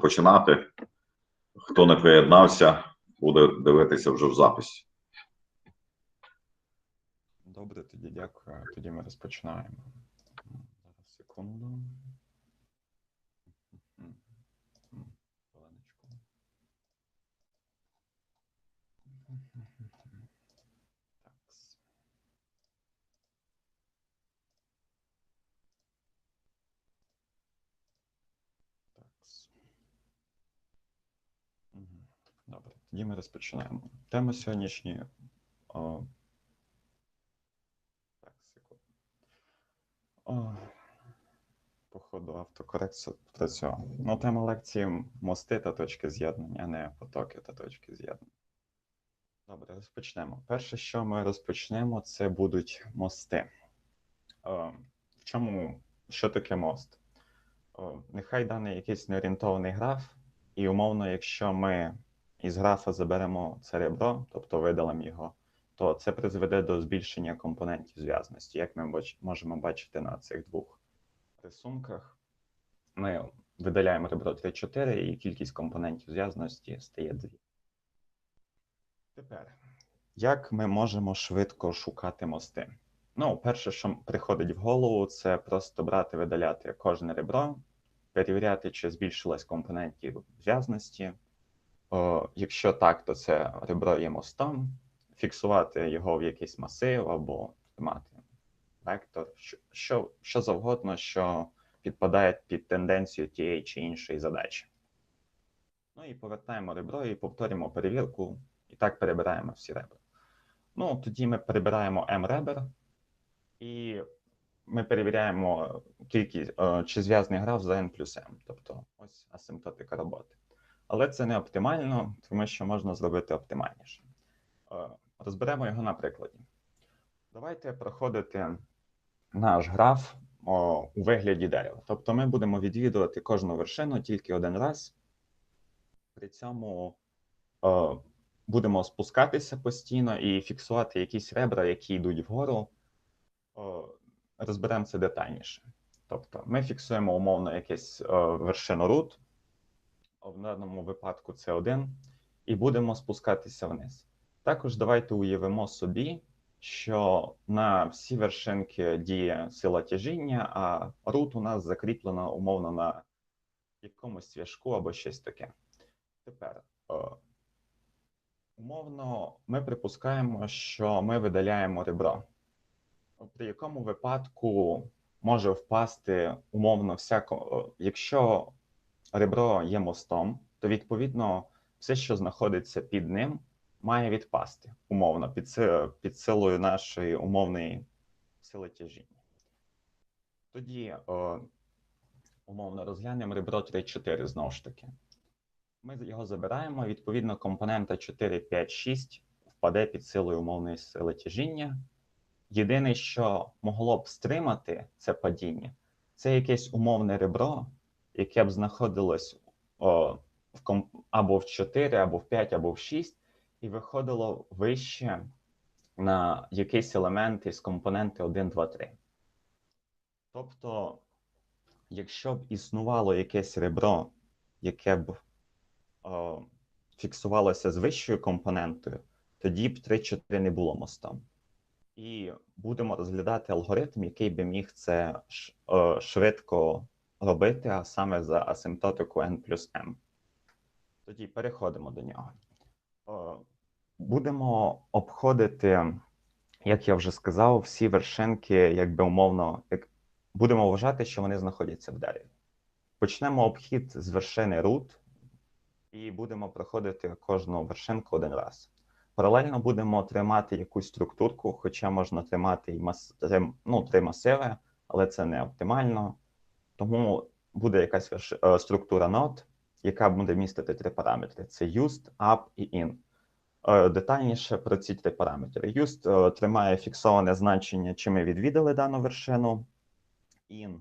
починати. Хто не приєднався, буде дивитися вже в записі. Добре, тоді дякую. Тоді ми розпочинаємо. Зараз секунду. Тоді ми розпочинаємо. Тема сьогоднішньої. о, Так, секунду. О, походу, автокорекція працює. Ну, тема лекції мости та точки з'єднання, а не потоки та точки з'єднання. Добре, розпочнемо. Перше, що ми розпочнемо, це будуть мости. Е, В чому що таке мост? О, Нехай даний якийсь неорієнтований граф, і умовно, якщо ми із графа заберемо це ребро, тобто видалимо його, то це призведе до збільшення компонентів зв'язності, як ми можемо бачити на цих двох рисунках. Ми видаляємо ребро 3-4, і кількість компонентів зв'язності стає 2. Тепер, як ми можемо швидко шукати мости? Ну, перше, що приходить в голову, це просто брати, видаляти кожне ребро, перевіряти, чи збільшилась компонентів зв'язності. О, якщо так, то це ребро є мостом, фіксувати його в якийсь масив або мати вектор, що, що, що завгодно, що підпадає під тенденцію тієї чи іншої задачі. Ну і повертаємо ребро і повторюємо перевірку, і так перебираємо всі ребра. Ну, тоді ми перебираємо m ребер, і ми перевіряємо кількість е, чи зв'язний граф за n плюс m, тобто ось асимптотика роботи. Але це не оптимально, тому що можна зробити оптимальніше. Е, Розберемо його на прикладі. Давайте проходити наш граф у вигляді дерева. Тобто ми будемо відвідувати кожну вершину тільки один раз. При цьому будемо спускатися постійно і фіксувати якісь ребра, які йдуть вгору. Розберемо це детальніше. Тобто ми фіксуємо умовно якесь вершину root, в даному випадку це 1, і будемо спускатися вниз. Також давайте уявимо собі, що на всі вершинки діє сила тяжіння, а рут у нас закріплена умовно на якомусь зв'язку або щось таке. Тепер, е, умовно, ми припускаємо, що ми видаляємо ребро. При якому випадку може впасти умовно всяко, е, якщо ребро є мостом, то відповідно все, що знаходиться під ним, має відпасти умовно під, під силою нашої умовної сили тяжіння. Тоді е, умовно розглянемо ребро 3-4 знову ж таки. Ми його забираємо, відповідно, компонента 4, 5, 6 впаде під силою умовної сили тяжіння. Єдине, що могло б стримати це падіння, це якесь умовне ребро, яке б знаходилось о, в ком... або в 4, або в 5, або в 6, і виходило вище на якийсь елемент із компоненти 1, 2, 3. Тобто, якщо б існувало якесь ребро, яке б о, фіксувалося з вищою компонентою, тоді б 3-4 не було мостом. І будемо розглядати алгоритм, який би міг це швидко робити, а саме за асимптотику n плюс m. Тоді переходимо до нього. Будемо обходити, як я вже сказав, всі вершинки, якби умовно, як будемо вважати, що вони знаходяться в дереві. Почнемо обхід з вершини root і будемо проходити кожну вершинку один раз. Паралельно будемо тримати якусь структурку, хоча можна тримати і мас... ну, три масиви, але це не оптимально. Тому буде якась е, структура нод, яка буде містити три параметри: це used, up і in. Е, Детальніше про ці три параметри. Used е, тримає фіксоване значення, чи ми відвідали дану вершину. In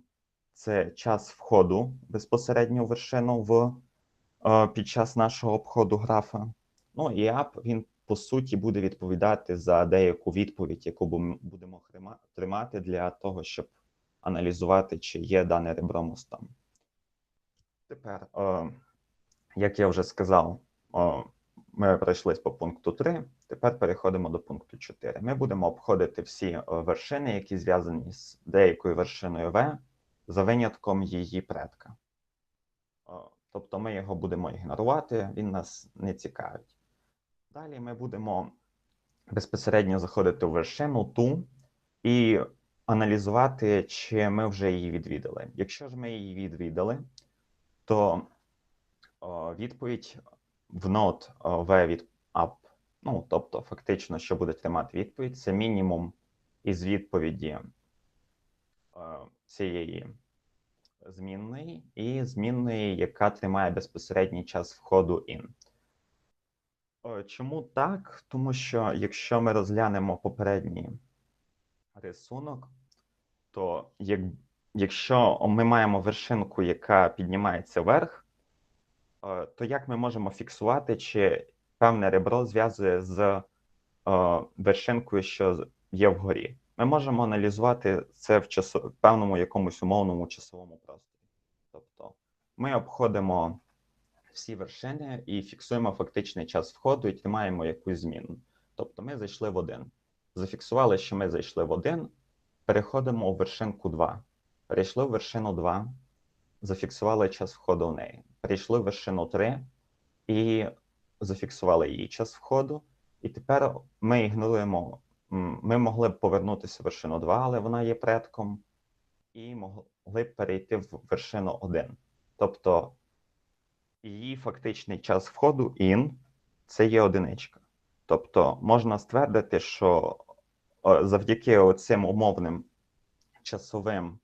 це час входу безпосередньо в вершину в, під час нашого обходу графа. Ну і up він по суті буде відповідати за деяку відповідь, яку бу- будемо тримати для того, щоб аналізувати, чи є дане ребро мостом. Тепер е, Як я вже сказав, о, ми пройшлись по пункту 3, тепер переходимо до пункту 4. Ми будемо обходити всі вершини, які зв'язані з деякою вершиною В, за винятком її предка. Тобто ми його будемо ігнорувати, він нас не цікавить. Далі ми будемо безпосередньо заходити в вершину ту і аналізувати, чи ми вже її відвідали. Якщо ж ми її відвідали, то відповідь в о, V від up, ну тобто, фактично, що буде тримати відповідь, це мінімум із відповіді цієї змінної і змінної, яка тримає безпосередній час входу in. Чому так? Тому що якщо ми розглянемо попередній рисунок, то як, якщо ми маємо вершинку, яка піднімається вверх, е, то як ми можемо фіксувати, чи певне ребро зв'язує з е, вершинкою, що є вгорі? Ми можемо аналізувати це в часо, в певному якомусь умовному часовому просторі. Тобто ми обходимо всі вершини і фіксуємо фактичний час входу і тримаємо якусь зміну. Тобто ми зайшли в один. Зафіксували, що ми зайшли в один, переходимо у вершинку 2. Перейшли в вершину 2, зафіксували час входу в неї. Перейшли в вершину 3 і зафіксували її час входу. І тепер ми ігноруємо. Ми могли б повернутися в вершину 2, але вона є предком, і могли б перейти в вершину 1. Тобто її фактичний час входу in це є одиничка. Тобто можна ствердити, що завдяки цим умовним часовим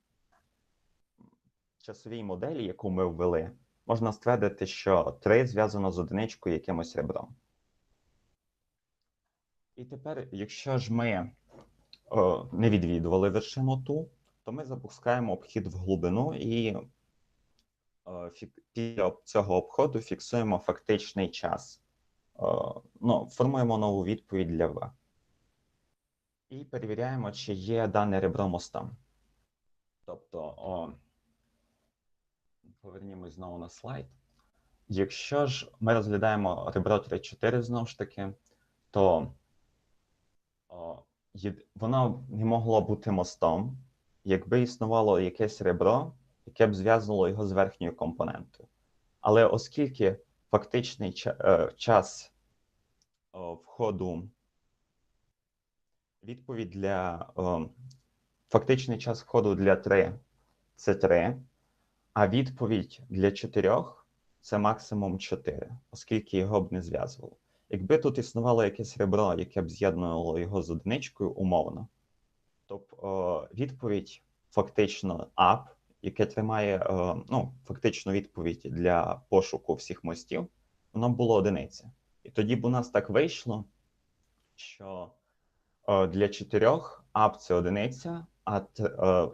часовій моделі, яку ми ввели, можна ствердити, що 3 зв'язано з одиничкою якимось ребром. І тепер, якщо ж ми о, не відвідували вершину ту, то ми запускаємо обхід в глибину і е, фік- після цього обходу фіксуємо фактичний час. Е, Ну, формуємо нову відповідь для В. І перевіряємо, чи є дане ребро мостом. Тобто, о, повернімось знову на слайд. Якщо ж ми розглядаємо ребро 3-4 знову ж таки, то о, єд- воно не могло бути мостом, якби існувало якесь ребро, яке б зв'язувало його з верхньою компонентою. Але оскільки фактичний е, час входу, відповідь для фактичний час входу для 3 це 3, а відповідь для 4 це максимум 4, оскільки його б не зв'язувало. Якби тут існувало якесь ребро, яке б з'єднувало його з одиничкою умовно, то відповідь фактично up, яке тримає о, ну, фактично відповідь для пошуку всіх мостів, воно було одиниця. І тоді б у нас так вийшло, що для чотирьох up це одиниця, а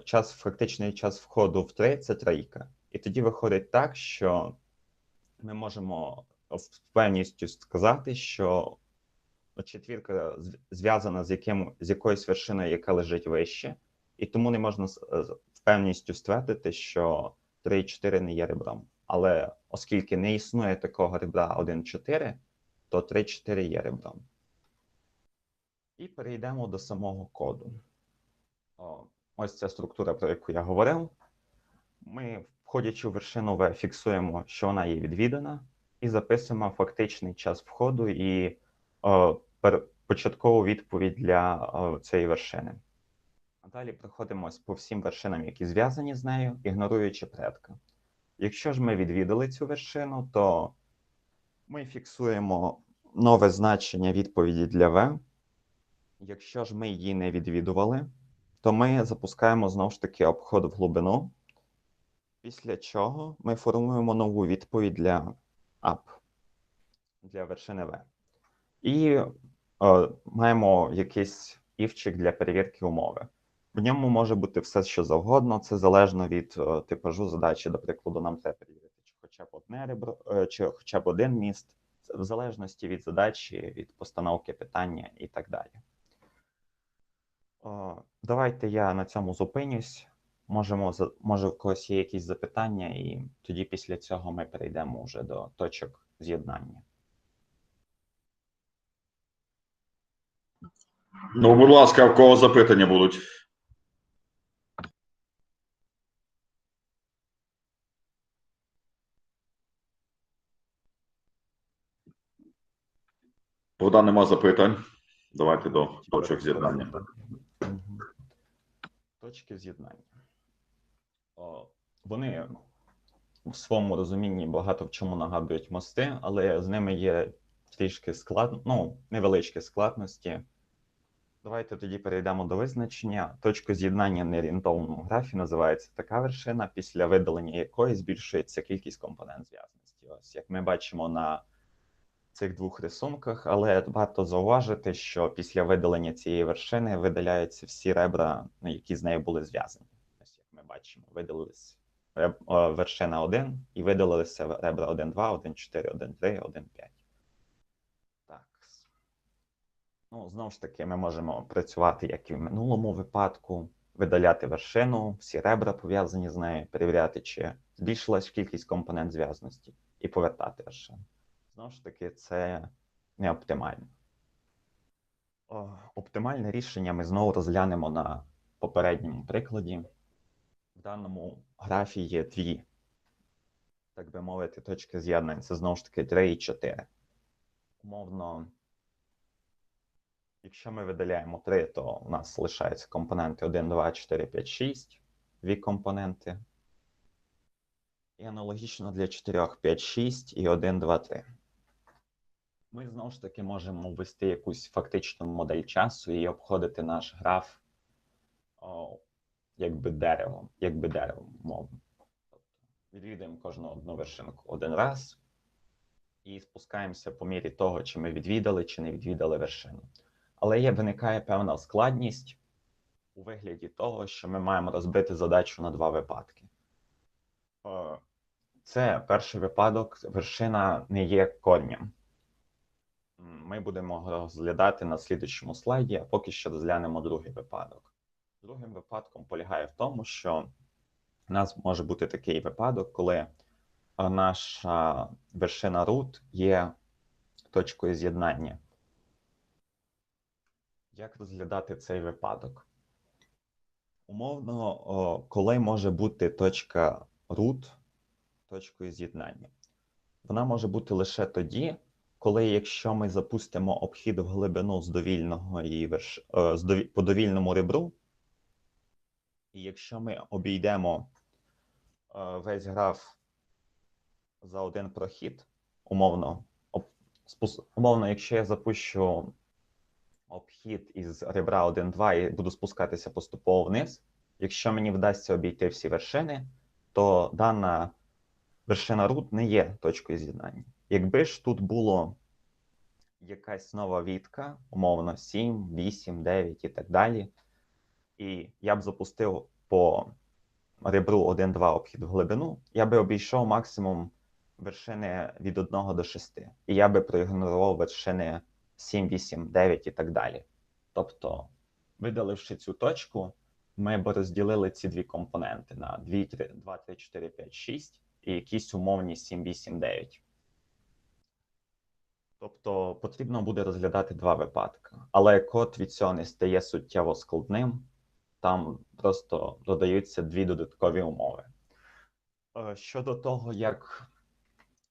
час, фактичний час входу в 3 це трійка. І тоді виходить так, що ми можемо з певністю сказати, що четвірка зв'язана з яким з якоюсь вершиною, яка лежить вище, і тому не можна певністю ствердити, що 3-4 не є ребром. Але оскільки не існує такого ребра 1-4, то 3-4 є ребром. І перейдемо до самого коду. Ось ця структура, про яку я говорив. Ми, входячи в вершину V, фіксуємо, що вона є відвідана, і записуємо фактичний час входу і о, початкову відповідь для о, цієї вершини. Далі проходимось по всім вершинам, які зв'язані з нею, ігноруючи предка. Якщо ж ми відвідали цю вершину, то ми фіксуємо нове значення відповіді для V. Якщо ж ми її не відвідували, то ми запускаємо знову ж таки обход в глибину, після чого ми формуємо нову відповідь для up, для вершини V. І е, маємо якийсь івчик для перевірки умови. В ньому може бути все, що завгодно. Це залежно від е, типажу задачі. До прикладу, нам треба перевірити, чи хоча б одне ребро, е, чи хоча б один міст, в залежності від задачі, від постановки питання і так далі. Давайте я на цьому зупинюсь. можемо може в когось є якісь запитання, і тоді після цього ми перейдемо вже до точок з'єднання. Ну, будь ласка, в кого запитання будуть? Богдан, нема запитань. Давайте до точок з'єднання. Точки з'єднання. Вони в своєму розумінні багато в чому нагадують мости, але з ними є трішки склад... ну, невеличкі складності. Давайте тоді перейдемо до визначення. Точка з'єднання на орієнтовному графі називається така вершина, після видалення якої збільшується кількість компонент зв'язності. Ось як ми бачимо на цих двох рисунках, але варто зауважити, що після видалення цієї вершини видаляються всі ребра, ну, які з нею були зв'язані. Ось як ми бачимо, видалились вершина 1 і видалилися ребра 1, 2, 1, 4, 1, 3, 1, 5. Так. Ну, знову ж таки, ми можемо працювати як і в минулому випадку, видаляти вершину, всі ребра пов'язані з нею, перевіряти, чи збільшилась кількість компонент зв'язності, і повертати вершину. Знову ж таки, це не оптимально. Оптимальне рішення ми знову розглянемо на попередньому прикладі. В даному графі є дві, так би мовити, точки з'єднань. Це знову ж таки 3 і 4. Умовно, якщо ми видаляємо 3, то у нас лишаються компоненти 1, 2, 4, 5, 6. Дві компоненти. І аналогічно для 4, 5, 6 і 1, 2, 3. Ми знову ж таки можемо ввести якусь фактичну модель часу і обходити наш граф о, якби деревом, якби деревом, мовно. Тобто відвідуємо кожну одну вершинку один раз і спускаємося по мірі того, чи ми відвідали, чи не відвідали вершину. Але є виникає певна складність у вигляді того, що ми маємо розбити задачу на два випадки. Це перший випадок, вершина не є корнем. Ми будемо розглядати на слідчому слайді, а поки що розглянемо другий випадок. Другим випадком полягає в тому, що у нас може бути такий випадок, коли е, наша вершина root є точкою з'єднання. Як розглядати цей випадок? Умовно, коли може бути точка root точкою з'єднання? Вона може бути лише тоді, коли якщо ми запустимо обхід в глибину з довільного її верш... е, по довільному ребру, і якщо ми обійдемо е, весь граф за один прохід, умовно, об... умовно, якщо я запущу обхід із ребра 1-2 і буду спускатися поступово вниз, якщо мені вдасться обійти всі вершини, то дана вершина root не є точкою з'єднання. Якби ж тут було якась нова відка, умовно 7, 8, 9 і так далі, і я б запустив по ребру 1-2 обхід в глибину, я би обійшов максимум вершини від 1 до 6. І я би проігнорував вершини 7, 8, 9 і так далі. Тобто, видаливши цю точку, ми б розділили ці дві компоненти на 2, 3, 2, 3, 4, 5, 6 і якісь умовні 7, 8, 9. Тобто потрібно буде розглядати два випадки. Але код від цього не стає суттєво складним. Там просто додаються дві додаткові умови. Е, Щодо того, як,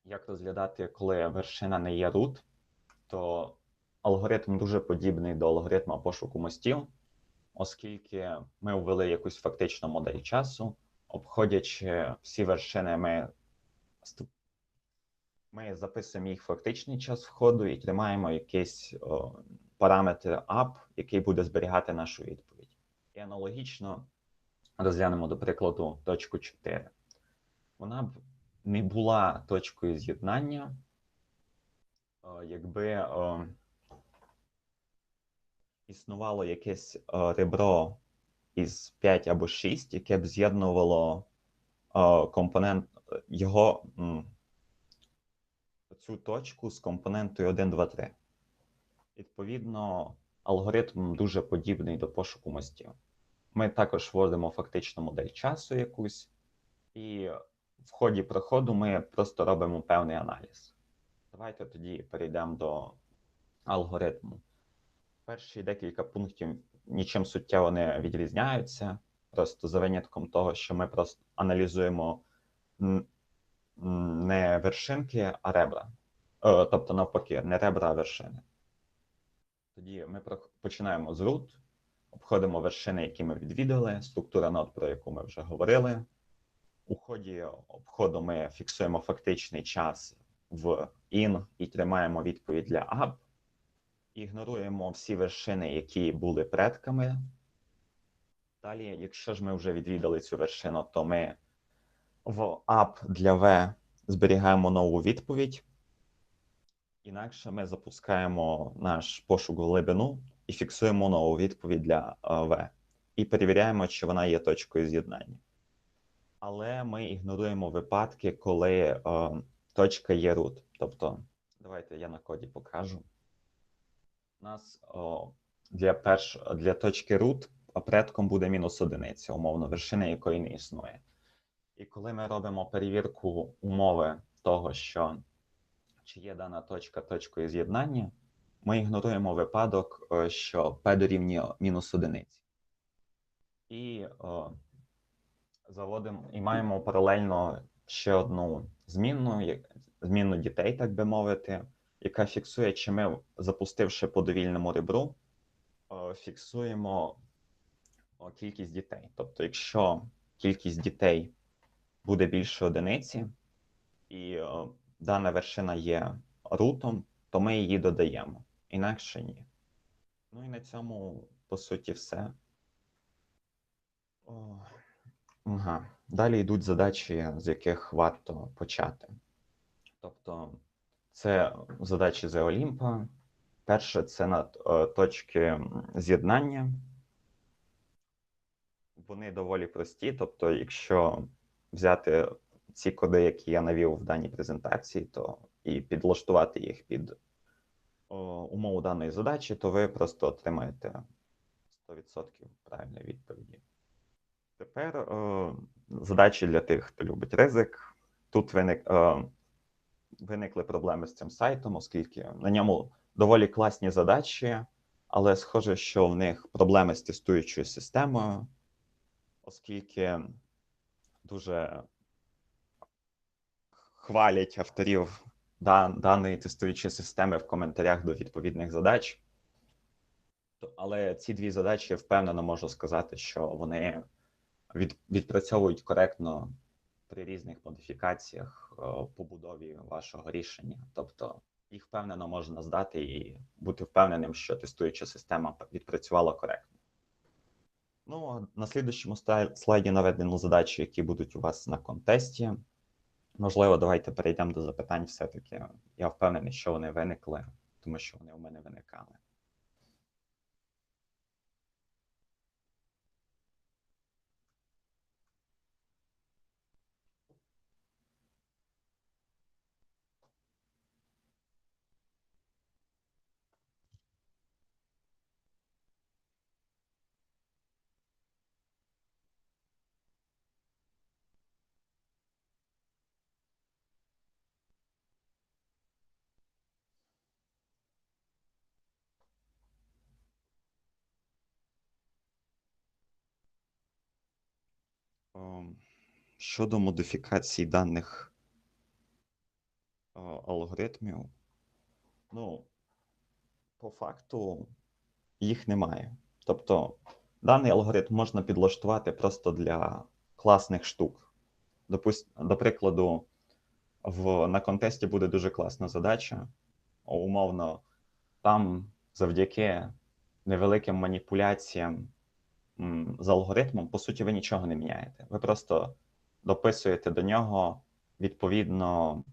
як розглядати, коли вершина не є root, то алгоритм дуже подібний до алгоритму пошуку мостів, оскільки ми ввели якусь фактичну модель часу, обходячи всі вершини, ми ми записуємо їх фактичний час входу і тримаємо якийсь о, параметр up, який буде зберігати нашу відповідь. І аналогічно розглянемо, до прикладу, точку 4. Вона б не була точкою з'єднання, якби о, існувало якесь о, ребро із 5 або 6, яке б з'єднувало компонент його. Цю точку з компонентою 1, 2, 3. Відповідно, алгоритм дуже подібний до пошуку мостів. ми також вводимо фактично модель часу якусь, і в ході проходу ми просто робимо певний аналіз. Давайте тоді перейдемо до алгоритму. Перші декілька пунктів нічим суттєво не відрізняються, просто за винятком того, що ми просто аналізуємо не вершинки, а ребра. Е, Тобто, навпаки, не ребра, а вершини. Тоді ми починаємо з root, обходимо вершини, які ми відвідали, структура нот, про яку ми вже говорили. У ході обходу ми фіксуємо фактичний час в in і тримаємо відповідь для up. Ігноруємо всі вершини, які були предками. Далі, якщо ж ми вже відвідали цю вершину, то ми в up для v зберігаємо нову відповідь. Інакше ми запускаємо наш пошук глибину і фіксуємо нову відповідь для е, v. І перевіряємо, чи вона є точкою з'єднання. Але ми ігноруємо випадки, коли е, точка є root. Тобто, давайте я на коді покажу. У нас о, для, перш, для точки root предком буде мінус одиниця, умовно, вершина якої не існує. І коли ми робимо перевірку умови того, що чи є дана точка точкою з'єднання, ми ігноруємо випадок, е, що p дорівнює мінус одиниці. І о, заводимо і маємо паралельно ще одну змінну, змінну дітей, так би мовити, яка фіксує, чи ми, запустивши по довільному ребру, е, фіксуємо о, кількість дітей. Тобто, якщо кількість дітей буде більше одиниці, і е, дана вершина є рутом, то ми її додаємо. Інакше ні. Ну і на цьому, по суті, все. О, ага. Далі йдуть задачі, з яких варто почати. Тобто, це задачі з Олімпа. Перше це на е, точки з'єднання. Вони доволі прості. Тобто, якщо взяти ці коди, які я навів в даній презентації, то і підлаштувати їх під о, умову даної задачі, то ви просто отримаєте 100% правильної відповіді. Тепер е, задачі для тих, хто любить ризик. Тут виник, е, виникли проблеми з цим сайтом, оскільки на ньому доволі класні задачі, але схоже, що в них проблеми з тестуючою системою, оскільки дуже хвалять авторів дан- даної тестуючої системи в коментарях до відповідних задач. Але ці дві задачі впевнено можу сказати, що вони від, відпрацьовують коректно при різних модифікаціях е, побудові вашого рішення. Тобто їх впевнено можна здати і бути впевненим, що тестуюча система відпрацювала коректно. Ну, на слідущому ста- слайді наведено задачі, які будуть у вас на контесті. Можливо, давайте перейдемо до запитань все-таки. Я впевнений, що вони виникли, тому що вони у мене виникали. Щодо модифікації даних е, алгоритмів, ну, по факту їх немає. Тобто, даний алгоритм можна підлаштувати просто для класних штук. Допуст, до прикладу, в, на контесті буде дуже класна задача. Умовно, там завдяки невеликим маніпуляціям з алгоритмом, по суті, ви нічого не міняєте. Ви просто дописуєте до нього відповідно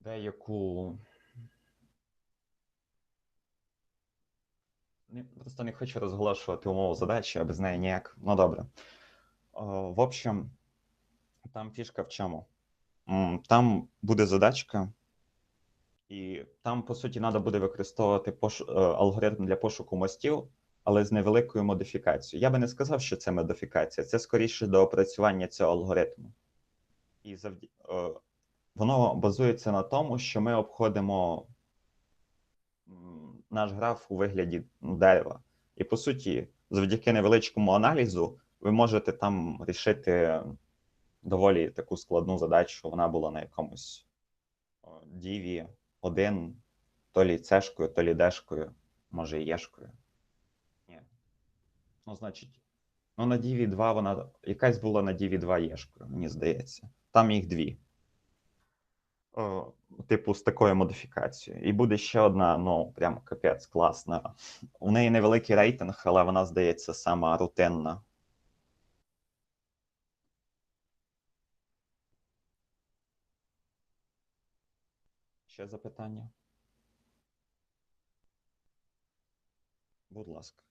деяку. Просто не хочу розголошувати умову задачі, а без неї ніяк. Ну добре. В общем, там фішка в чому? Там буде задачка, і там, по суті, треба буде використовувати е, алгоритм для пошуку мостів, але з невеликою модифікацією. Я би не сказав, що це модифікація, це скоріше до опрацювання цього алгоритму. І завді... е, воно базується на тому, що ми обходимо наш граф у вигляді ну, дерева. І по суті, завдяки невеличкому аналізу, ви можете там рішити доволі таку складну задачу. Вона була на якомусь діві один, то лі цешкою, то лі дешкою, може і єшкою. Ну, значить, ну на діві 2 вона якась була на діві 2 єшкою, мені здається. Там їх дві. О, типу, з такою модифікацією. І буде ще одна, ну, прям капець, класна. У неї невеликий рейтинг, але вона, здається, сама рутинна. Ще запитання? Будь ласка.